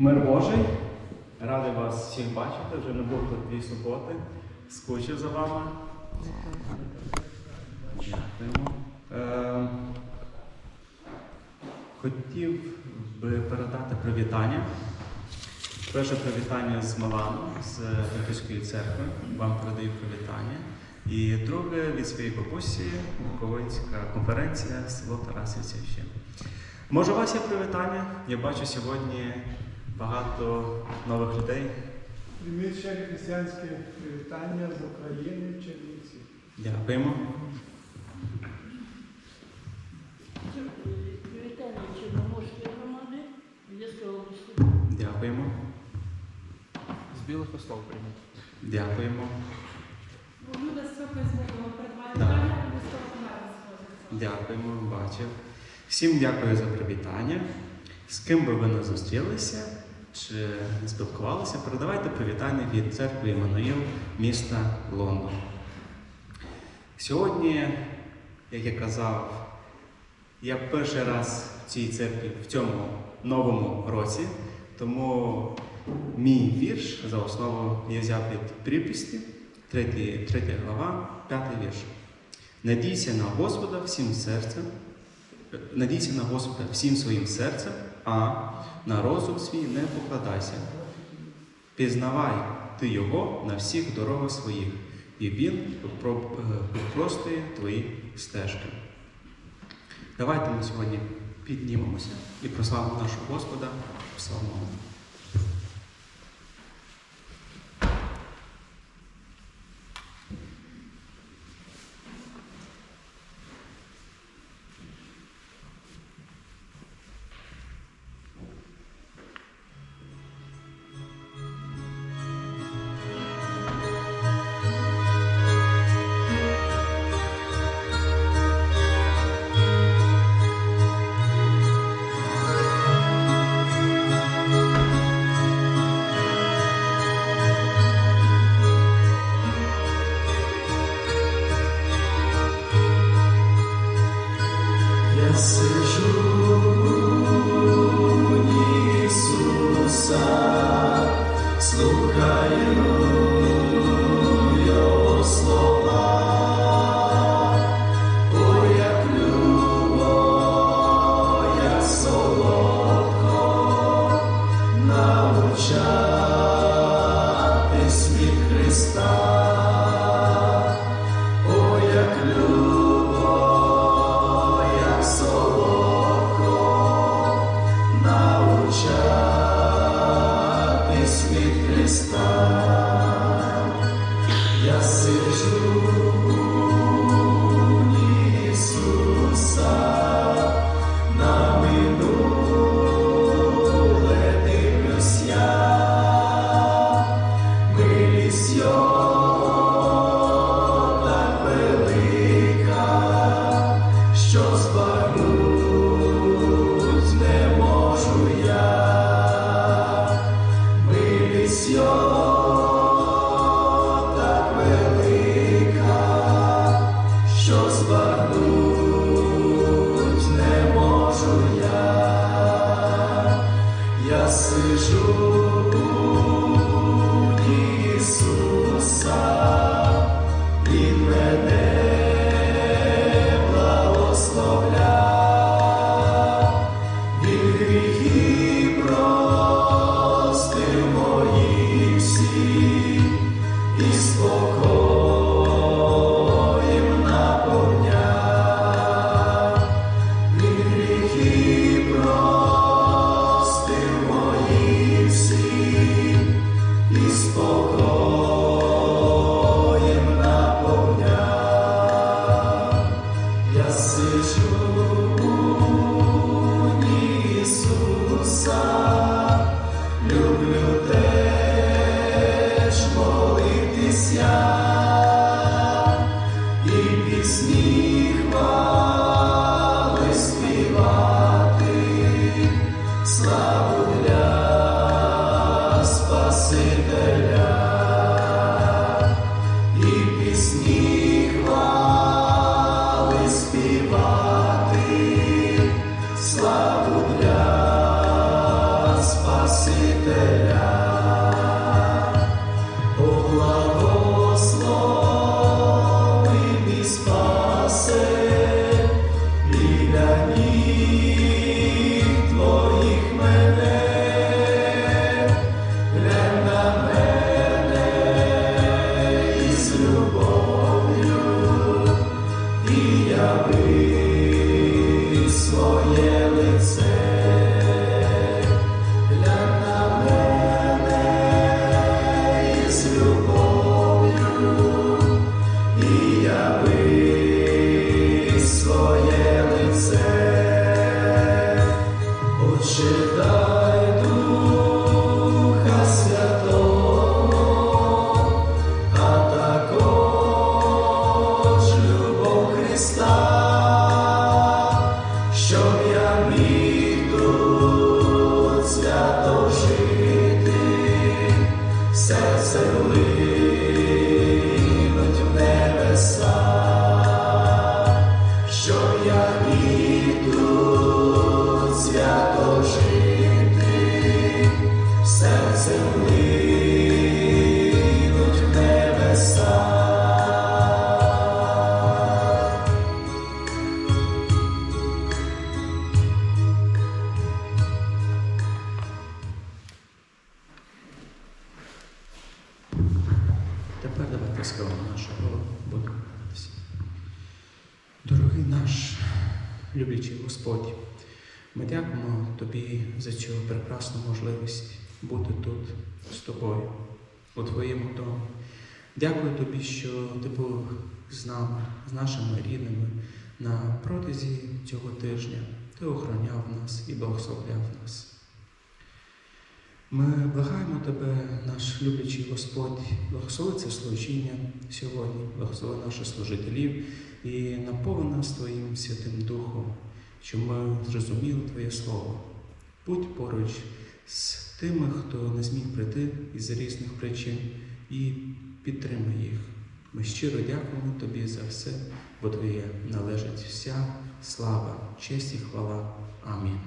Мир Божий, радий вас всіх бачити. Вже не був тут дві суботи. Скучив за вами. Дякуємо. Е, хотів би передати привітання. Перше привітання з Милану, з Ефеської церкви. Вам передаю привітання. І друге від своєї бабусі, Буковинська конференція село Тарасівці ще. Може, у вас є привітання? Я бачу сьогодні багато нових людей. Прийміть ще християнське привітання з України в Чернівці. Дякуємо. Привітання Чорноморської громади Одеської області. Дякуємо. З білих ослов приймуть. Дякуємо. Люди з нас сходиться. Дякуємо, бачив. Всім дякую за привітання. З ким би ви не зустрілися чи спілкувалися, передавайте привітання від церкви Іммануїл міста Лондон. Сьогодні, як я казав, я перший раз в цій церкві в цьому новому році, тому мій вірш за основу я взяв від приписті, 3, 3 глава, 5 вірш. Надійся на Господа всім серцем, надійся на Господа всім своїм серцем, а на розум свій не покладайся. Пізнавай ти його на всіх дорогах своїх, і він попростує твої стежки. Давайте ми сьогодні піднімемося і прославимо нашого Господа псалмом. Слухаю Його слова, Тобі, що Ти був з нами, з нашими рідними на протязі цього тижня. Ти охороняв нас і благословляв нас. Ми благаємо Тебе, наш люблячий Господь, благослови це служіння сьогодні, благослови наших служителів і наповни нас Твоїм Святим Духом, щоб ми зрозуміли Твоє Слово. Будь поруч з тими, хто не зміг прийти із різних причин, і підтримай їх. Ми щиро дякуємо Тобі за все, бо Твоє належить вся слава, честь і хвала. Амінь.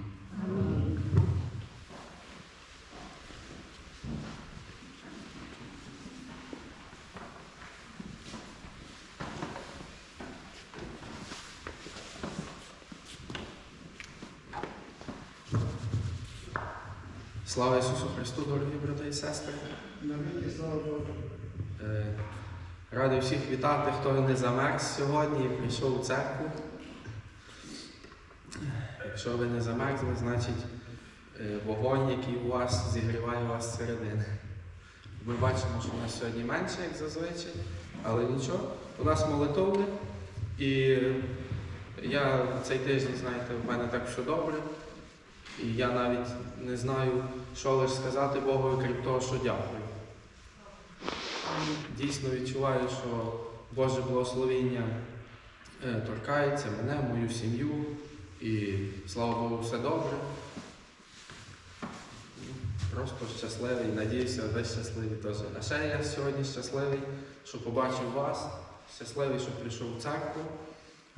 Слава Ісусу Христу, дорогі брати і сестри. Слава Богу. Радий всіх вітати, хто не замерз сьогодні і прийшов у церкву. Якщо ви не замерзли, значить е, вогонь, який у вас зігріває вас зсередини. Ми бачимо, що у нас сьогодні менше, як зазвичай, але нічого. У нас молитовне, і я цей тиждень, знаєте, в мене так все добре. І я навіть не знаю, що лише сказати Богу, крім того, що дякую. Дійсно відчуваю, що Боже благословіння е, торкається мене, мою сім'ю, і слава Богу, все добре. Просто щасливий, надіюся, ви щасливі теж. А ще я сьогодні щасливий, що побачив вас, щасливий, що прийшов в церкву,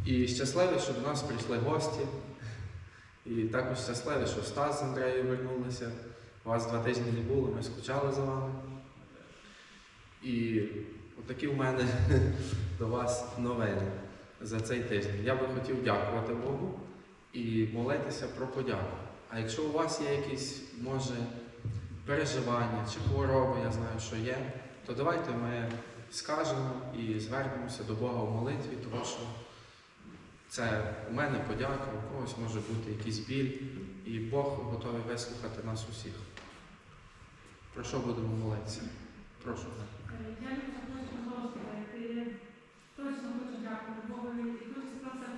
і щасливий, що до нас прийшли гості. І також щасливий, що Стас з Андреєю вернулися. Вас два тижні не було, ми скучали за вами. І отакі в мене до вас новини за цей тиждень. Я би хотів дякувати Богу і молитися про подяку. А якщо у вас є якісь, може, переживання чи хвороби, я знаю, що є, то давайте ми скажемо і звернемося до Бога в молитві, тому що це у мене подяка, у когось може бути якийсь біль, і Бог готовий вислухати нас усіх. Про що будемо молитися? Прошу. Я хочу ти точно хочу дякувати Богу і хочу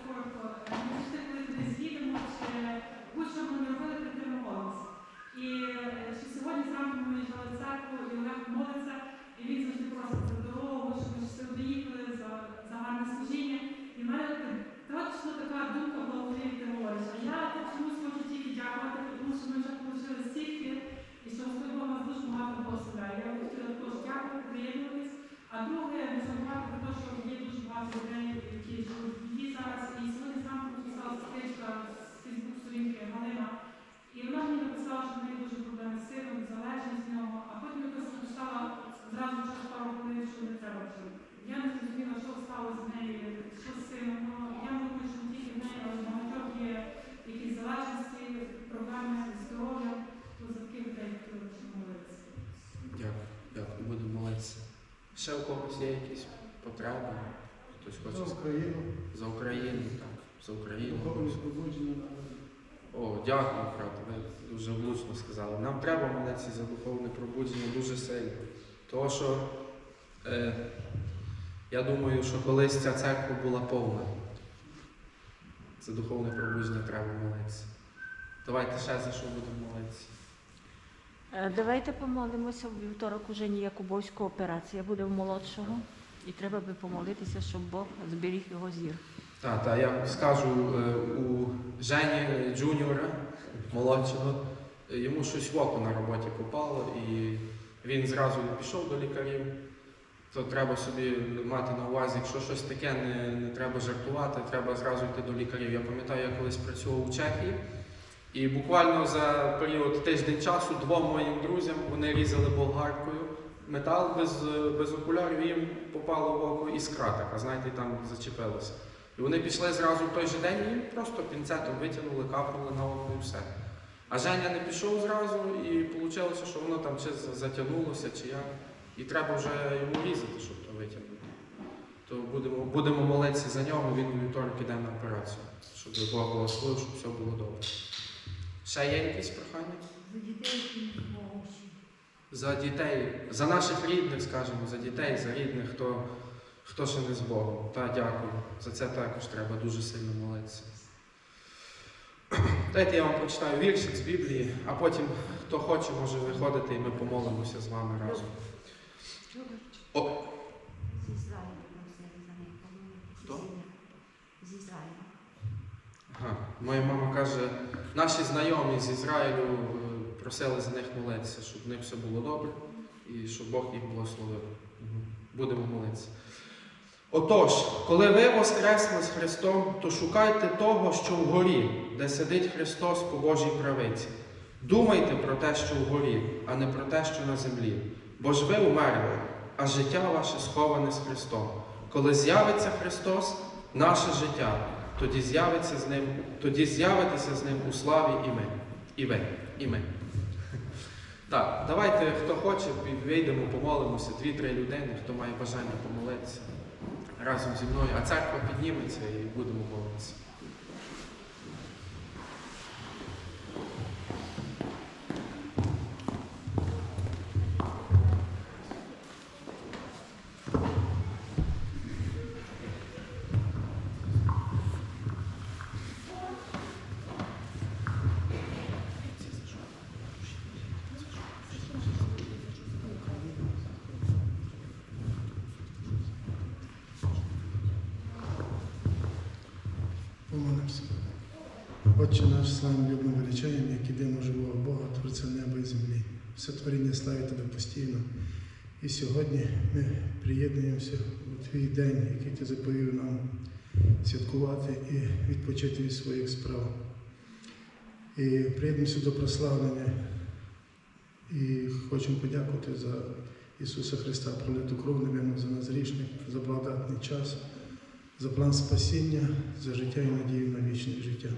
коротко. Ми ж коли туди з'їдемо, чи будь-що. І е, ще сьогодні зранку ми виїжджали в церкву, і Олег молиться, і він завжди просить за дорогу, щоб ми всі доїхали за, за служіння. І в мене точно така думка була голові, ти говориш. А чомусь можу тільки дякувати, тому що ми вже отримали стільки, і що нас дуже багато благословляє дякую, приєднуватись. А друге, не високувати про те, що є дуже багато людей, які живуть її зараз. І сьогодні сам написала сестричка з фейсбук сторінки Галина. І вона мені написала, що в неї дуже проблеми з сином, залежність з нього, а потім якось написала зразу через пару хвилин, що не треба жити. Я не зрозуміла, що сталося з нею. Ще у когось є якісь потреби? Хтось За Україну, за Україну, так, за Україну. О, дякую, брат, ви дуже влучно сказали. Нам треба молитися за духовне пробудження дуже сильно. Тому що е, я думаю, що колись ця церква була повна. За духовне пробудження треба молитися. Давайте ще за що будемо молитися. Е, Давайте помолимося в вівторок уже Якубовська операція буде в молодшого. І треба би помолитися, щоб Бог зберіг його зір. Так, так, я скажу е, у Жені Джуніора, молодшого, е, йому щось в око на роботі попало, і він зразу пішов до лікарів. То треба собі мати на увазі, якщо щось таке, не, не треба жартувати, треба зразу йти до лікарів. Я пам'ятаю, я колись працював у Чехії, і буквально за період тиждень часу двом моїм друзям вони різали болгаркою метал без, без окулярів, їм попало в око іскра така, знаєте, там зачепилося. І вони пішли зразу в той же день і їм просто пінцетом витягнули, капнули на око і все. А Женя не пішов зразу, і вийшло, що воно там чи затягнулося, чи як. І треба вже йому різати, щоб то витягнути. То будемо, будемо молитися за нього, він у вівторок іде на операцію, щоб Бог благословив, щоб все було добре. Ще є якісь прохання? За дітей. За дітей, за наших рідних, скажімо, за дітей, за рідних, хто, хто ще не з Богом. Та дякую. За це також треба дуже сильно молитися. Дайте я вам прочитаю віршик з Біблії, а потім, хто хоче, може виходити і ми помолимося з вами разом. О. Хто? З Ізраїля. ага. Моя мама каже, наші знайомі з Ізраїлю е, просили за них молитися, щоб в них все було добре і щоб Бог їх благословив. Будемо молитися. Отож, коли ви воскресли з Христом, то шукайте того, що вгорі, де сидить Христос по Божій правиці. Думайте про те, що вгорі, а не про те, що на землі. Бо ж ви умерли, а життя ваше сховане з Христом. Коли з'явиться Христос, наше життя, тоді з'явиться з ним, тоді з'явитеся з ним у славі і ми. І ви, і ми. Так, давайте, хто хоче, вийдемо, помолимося, дві-три людини, хто має бажання помолитися разом зі мною, а церква підніметься і будемо молитися. Помолимося. Отче наш, славим, любим, величаємо, як єдиного живого Бога, Творця неба і землі. Все творіння славить Тебе постійно. І сьогодні ми приєднуємося у Твій день, який Ти заповів нам святкувати і відпочити від своїх справ. І приєднуємося до прославлення. І хочемо подякувати за Ісуса Христа, пролиту кров невинну за нас грішних, за благодатний час за план спасіння, за життя і надію на вічне життя.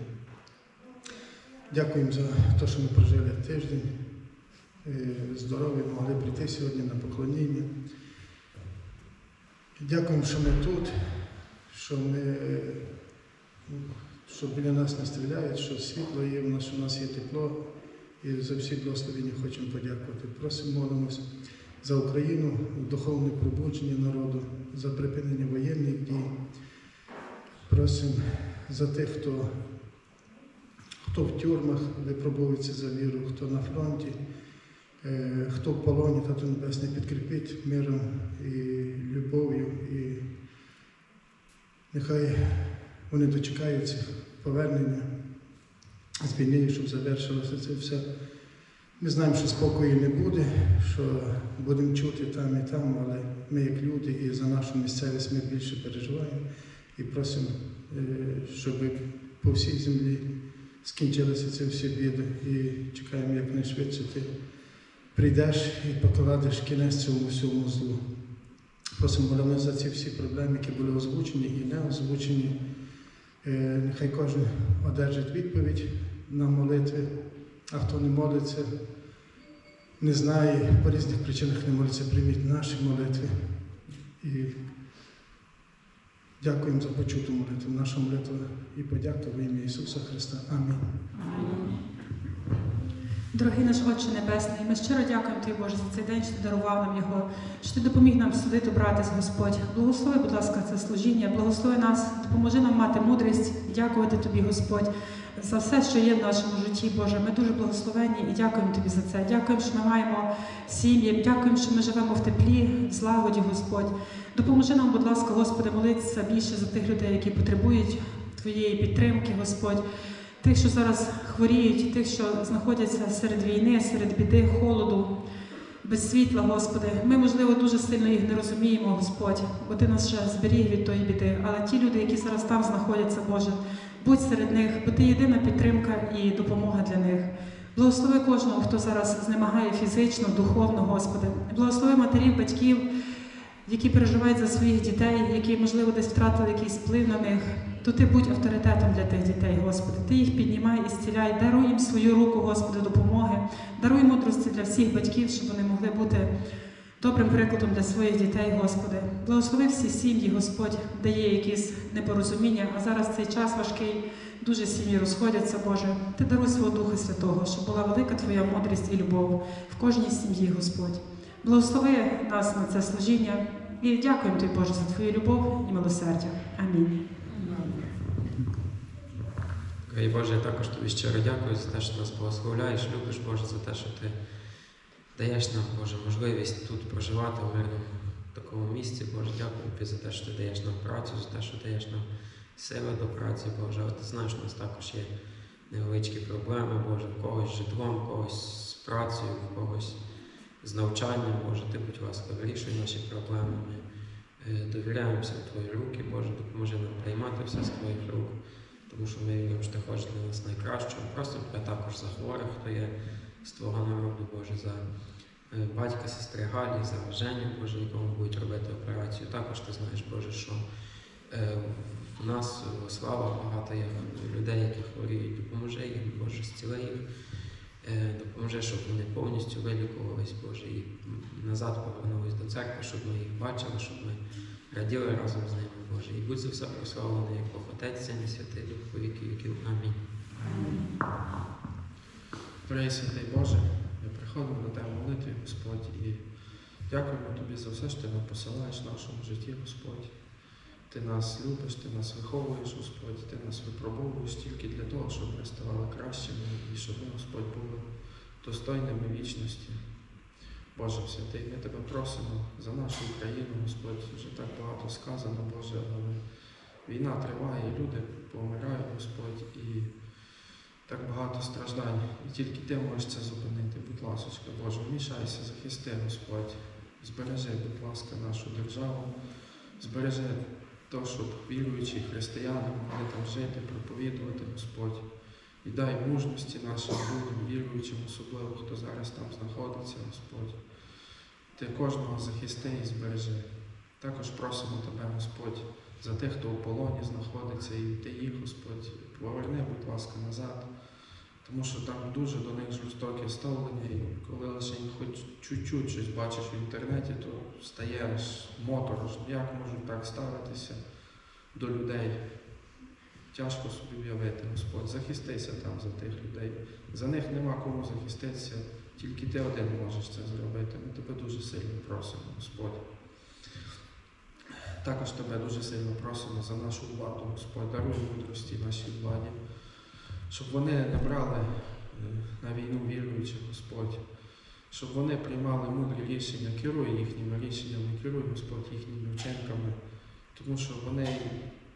Дякуємо за те, що ми прожили тиждень. Е, Здорові могли прийти сьогодні на поклоніння. Дякуємо, що ми тут, що, ми, е, що біля нас не стріляють, що світло є, в нас, в нас є тепло. І за всі благословення хочемо подякувати. Просимо молимось за Україну, духовне пробудження народу, за припинення воєнних дій. Просимо за тих, хто, хто в тюрмах випробовується за віру, хто на фронті, е, хто в полоні, Тато Небесний, підкріпить миром і любов'ю. І нехай вони дочекаються повернення з війни, щоб завершилося це все. Ми знаємо, що спокою не буде, що будемо чути там і там, але ми, як люди, і за нашу місцевість ми більше переживаємо і просимо, е, щоб по всій землі скінчилися ці всі біди і чекаємо якнайшвидше ти прийдеш і покладеш кінець цьому всьому злу. Просимо молимо за ці всі проблеми, які були озвучені і не озвучені. Е, Нехай кожен одержить відповідь на молитви, а хто не молиться, не знає, по різних причинах не молиться, прийміть наші молитви. І дякуємо за почуту молитву, нашу молитву і подяку в ім'я Ісуса Христа. Амінь. Дорогий наш Отче Небесний, ми щиро дякуємо Тобі, Боже, за цей день, що ти дарував нам його, що ти допоміг нам судити, братись, Господь. Благослови, будь ласка, це служіння, благослови нас, допоможи нам мати мудрість, дякувати Тобі, Господь, за все, що є в нашому житті, Боже. Ми дуже благословенні і дякуємо Тобі за це. Дякуємо, що ми маємо сім'ї, дякуємо, що ми живемо в теплі, в злагоді, Господь. Допоможи нам, будь ласка, Господи, молитися більше за тих людей, які потребують Твоєї підтримки, Господь. Тих, що зараз хворіють, тих, що знаходяться серед війни, серед біди, холоду, без світла, Господи. Ми, можливо, дуже сильно їх не розуміємо, Господь, бо Ти нас ще зберіг від тої біди. Але ті люди, які зараз там знаходяться, Боже, будь серед них, бо Ти єдина підтримка і допомога для них. Благослови кожного, хто зараз знемагає фізично, духовно, Господи. Благослови матерів, батьків, які переживають за своїх дітей, які, можливо, десь втратили якийсь вплив на них, то ти будь авторитетом для тих дітей, Господи. Ти їх піднімай і зціляй, даруй їм свою руку, Господи, допомоги, даруй мудрості для всіх батьків, щоб вони могли бути добрим прикладом для своїх дітей, Господи. Благослови всі сім'ї, Господь, де є якісь непорозуміння, а зараз цей час важкий, дуже сім'ї розходяться, Боже. Ти даруй свого Духа Святого, щоб була велика Твоя мудрість і любов в кожній сім'ї, Господь. Благослови нас на це служіння і дякуємо Тобі, Боже, за Твою любов і милосердя. Амінь. Дорогий Боже, я також тобі щиро дякую за те, що нас благословляєш, любиш, Боже, за те, що ти даєш нам, Боже, можливість тут проживати в мирному такому місці. Боже, дякую тобі за те, що ти даєш нам працю, за те, що даєш нам сили до праці, Боже. Ти знаєш, у нас також є невеличкі проблеми, Боже, в когось з житлом, в когось з працею, в когось з навчанням, Боже, ти, будь ласка, вирішуй наші проблеми. Ми е, довіряємося в Твої руки, Боже, допоможи нам приймати все з Твоїх рук тому що ми віримо, що ти хочеш для нас найкращого. Просто тебе також за хворих, хто є з твого народу, Боже, за е, батька, сестри Галі, за Женю, Боже, якому будуть робити операцію. Також ти знаєш, Боже, що е, в нас е, слава багато є людей, які хворіють. Допоможи їм, Боже, зціли їх. Е, Допоможи, щоб вони повністю вилікувались, Боже, і назад повернулись до церкви, щоб ми їх бачили, щоб ми раділи разом з ними, Боже. І будь за все прославлений, як Бог Отець, Син і Святий Дух, по віки віків. Амінь. Дорогий святий Боже, ми приходимо до Тебе в молитві, Господь, і дякуємо Тобі за все, що Ти нам посилаєш в нашому житті, Господь. Ти нас любиш, Ти нас виховуєш, Господь, Ти нас випробовуєш тільки для того, щоб ми ставали кращими і щоб ми, Господь, були достойними вічності. Боже святий, ми тебе просимо за нашу Україну, Господь, вже так багато сказано, Боже, але війна триває, люди помирають, Господь, і так багато страждань. І тільки ти можеш це зупинити. Будь ласка, Боже, вмішайся, захисти, Господь. Збережи, будь ласка, нашу державу, збережи то, щоб віруючі християни могли там жити, проповідувати, Господь. І дай мужності нашим людям, віруючим, особливо, хто зараз там знаходиться, Господь. Ти кожного захисти і збережи. Також просимо Тебе, Господь, за тих, хто у полоні знаходиться, і ти їх, Господь, поверни, будь ласка, назад. Тому що там дуже до них жорстоке ставлення, і коли лише хоч чуть-чуть щось бачиш в інтернеті, то стає аж моторошно. Як можуть так ставитися до людей? Тяжко собі уявити, Господь. Захистися там за тих людей. За них нема кому захиститися, тільки ти один можеш це зробити. Ми тебе дуже сильно просимо, Господь. Також тебе дуже сильно просимо за нашу владу, Господь, даруй мудрості нашій владі, щоб вони не брали е, на війну віруючих, Господь, щоб вони приймали мудрі рішення, керуй їхніми рішеннями, керуй, Господь, їхніми вчинками, тому що вони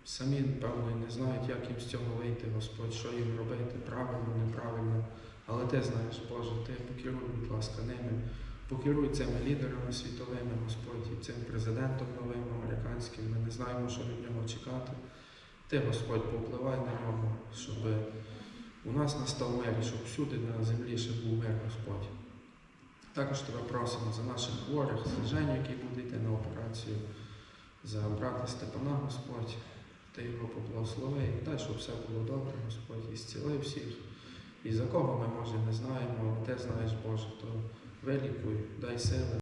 самі, певно, не знають, як їм з цього вийти, Господь, що їм робити, правильно, неправильно. Але ти знаєш, Боже, ти покеруй, будь ласка, ними. Покеруй цими лідерами світовими, Господь, і цим президентом новим американським. Ми не знаємо, що від нього чекати. Ти, Господь, попливай на нього, щоб у нас настав мир, щоб всюди на землі ще був мир, Господь. Також тебе просимо за наших хворих, за Женю, який буде йти на операцію, за брата Степана, Господь. Ти його поблагослови дай, щоб все було добре, Господь, і зціли всіх. І за кого ми, може, не знаємо, але ти знаєш, Боже, то вилікуй, дай сили,